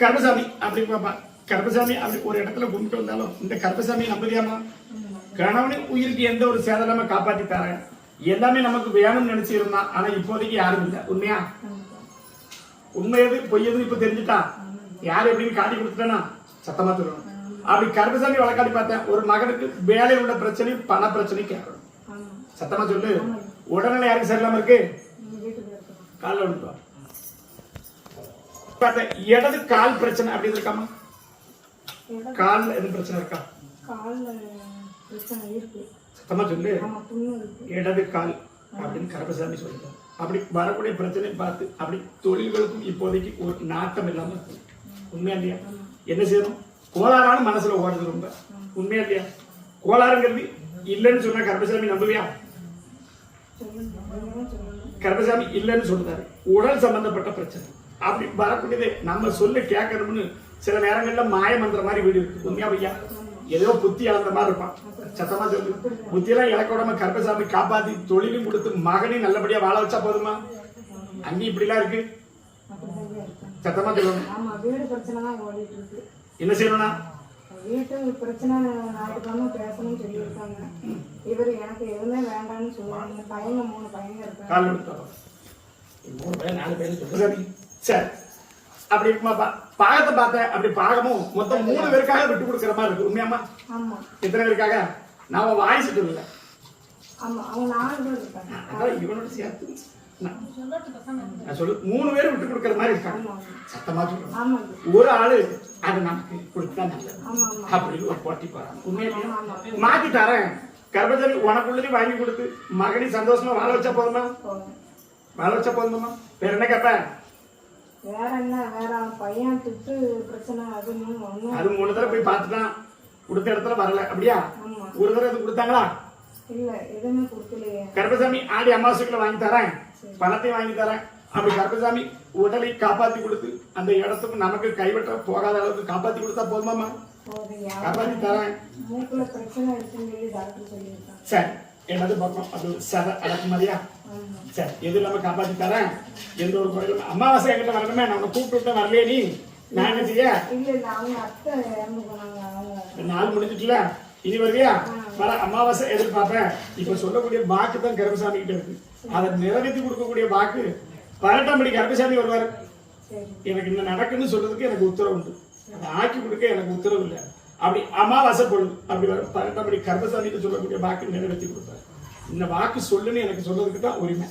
கர்பசாமி அப்படி பாப்பா. கருப்பசாமி அப்படி ஒரு இடத்துல கும்பிட்டு வந்தாலும் இந்த கர்பசாமி நம்பதியாமா கணவனின் உயிருக்கு எந்த ஒரு சேதம் காப்பாத்தி தரேன். எல்லாமே நமக்கு வேணும்னு நினைச்சு இருந்தான் ஆனா இப்போதைக்கு யாரும் இல்லை. உண்மையா? உண்மை எது பொய் எது இப்ப தெரிஞ்சுட்டா? யார் எப்படின்னு காட்டி கொடுத்துட்டேனா? சத்தமா சொல்லணும் அப்படி கருப்பசாமி வழக்காடி பார்த்தேன். ஒரு மகனுக்கு வேலை உள்ள பிரச்சனை பண பிரச்சனை கேட்கணும். சத்தமா சொல்லு. உடல்நிலை யாருக்கு சரியில்லாம இருக்கு? காலைல வீட்டுக்கு பார்த்தேன் இடது கால் பிரச்சனை அப்படி இருக்காமா? கால்ல எதுவும் பிரச்சனை இருக்கா? கால்ல பிரச்சனை இருக்கு. சத்தமா சொல்லு. இடது கால் அப்படின்னு கருப்பசாமி சொல்லிட்டார். அப்படி வரக்கூடிய பிரச்சனை பார்த்து அப்படி தொழில்களுக்கும் இப்போதைக்கு ஒரு நாட்டம் இல்லாம இருக்கு. உண்மையா இல்லையா? என்ன செய்யணும்? கோளாறான மனசுல ஓடுது ரொம்ப. உண்மையா இல்லையா? கோளாறுங்கிறது இல்லைன்னு சொன்னா கருப்பசாமி நம்புவியா? கருப்பசாமி இல்லைன்னு சொல்றாரு. உடல் சம்பந்தப்பட்ட பிரச்சனை. அப்படி வரக்கூடியது நம்ம சொல்ல கேட்கணும்னு சில நேரங்கள்ல மாய மந்திர மாதிரி வீடு இருக்கு. உண்மையா பையா? ஏதோ புத்தி இழந்த மாதிரி இருப்பான். சத்தமா சொல்லு. புத்தியெல்லாம் இழக்க விடாம கருப்பசாமி காப்பாத்தி தொழிலும் கொடுத்து மகனையும் நல்லபடியா வாழ வச்சா போதுமா? அங்கேயும் இப்படிலாம் இருக்கு. சத்தமா சொல்லணும் ஆமா வீடு பிரச்சனை தான் ஓடிட்டு இருக்கு. என்ன செய்யணும்னா? வீட்டு பிரச்சனை ஞாயிற்றுக்கிழமை பேசணும்னு சொல்லியிருக்காங்க. இவர் எனக்கு எதுவுமே வேண்டாம்னு சொல்லுவாங்க பையங்க மூணு பையங்க இருக்காங்க. மூணு பேர் நாலு பேர் சரி. அப்படி பாகத்தை பார்த்தேன். அப்படி பாகமும் மொத்தம் மூணு பேருக்காக விட்டு கொடுக்குற மாதிரி இருக்கு. உண்மையாமா ஆமா. எத்தனை பேருக்காக? நான் வாய்ச்சிட்டு இல்லை இவனோட சேர்த்து. நான் நான் சொல்லு மூணு பேரும் விட்டு கொடுக்குற மாதிரி இருக்காங்க சத்தமா சொல்றேன். ஆமா. ஒரு ஆளு அது நமக்கு கொடுத்தா நல்லது. ஆமா ஆமா. அப்படின்னு ஒரு போட்டி போறாங்க உண்மையிலேயே மாத்தி தரேன். கர்ப்பசாமி உனக்குள்ளதையும் வாங்கி கொடுத்து மகனை சந்தோஷமா வாழ வச்சா போதுமா? போதும். வாழ வச்சா போதுமா வேற என்ன கேட்பேன் வேற என்ன வேற பையன் திட்டு பிரச்சனை அது இன்னும் ஒண்ணும் அது மூணு தடவை போய் பார்த்துட்டான் கொடுத்த இடத்துல வரல. அப்படியா? ஒரு தடவை இது கொடுத்தாங்களா? இல்ல எதுவுமே கொடுக்கலையே. கர்ப்பசாமி ஆடி அமாவாசைக்குள்ள வாங்கி தரேன். பணத்தையும் வாங்கி தரேன். அப்படி கர்ப்பசாமி உடலை காப்பாத்தி கொடுத்து அந்த இடத்துக்கு நமக்கு கைவிட்ட போகாத அளவுக்கு காப்பாத்தி கொடுத்தா போதுமாமா காப்பாத்தி தரேன். மூக்குல பிரச்சனை இருக்குன்னு சொல்லி டாக்டர் சொல்லியிருக்காங்க. சரி. என்னது பக்கம் அது சத அடக்குமதியா சரி எது இல்லாம காப்பாத்தி தரேன்? எந்த ஒரு குறையிலும் அமாவாசை என்கிட்ட வரணுமே நான் உன்னை கூப்பிட்டு விட்டு வரலையே நீ. நான் என்ன செய்ய? நாள் முடிஞ்சிட்டுல இனி வருவியா? வர அமாவாசை எதிர்பார்ப்பேன். இப்ப சொல்லக்கூடிய வாக்கு தான் கருப்பசாமி கிட்ட இருக்கு. அதை நிறைவேற்றி கொடுக்கக்கூடிய வாக்கு பதினெட்டாம் படி கருப்பசாமி வருவார் எனக்கு இந்த நடக்குன்னு சொல்றதுக்கு எனக்கு உத்தரவு உண்டு. அதை ஆக்கி கொடுக்க எனக்கு உத்தரவு இல்லை. அப்படி அமாவாசை பொழுது அப்படி வரும் பதினெட்டாம் படி கர்மசாமிக்கு சொல்லக்கூடிய வாக்கு நிறைவேற்றி கொடுப்பாரு இந்த வாக்கு சொல்லுன்னு எனக்கு சொல்றதுக்கு தான் உரிமை.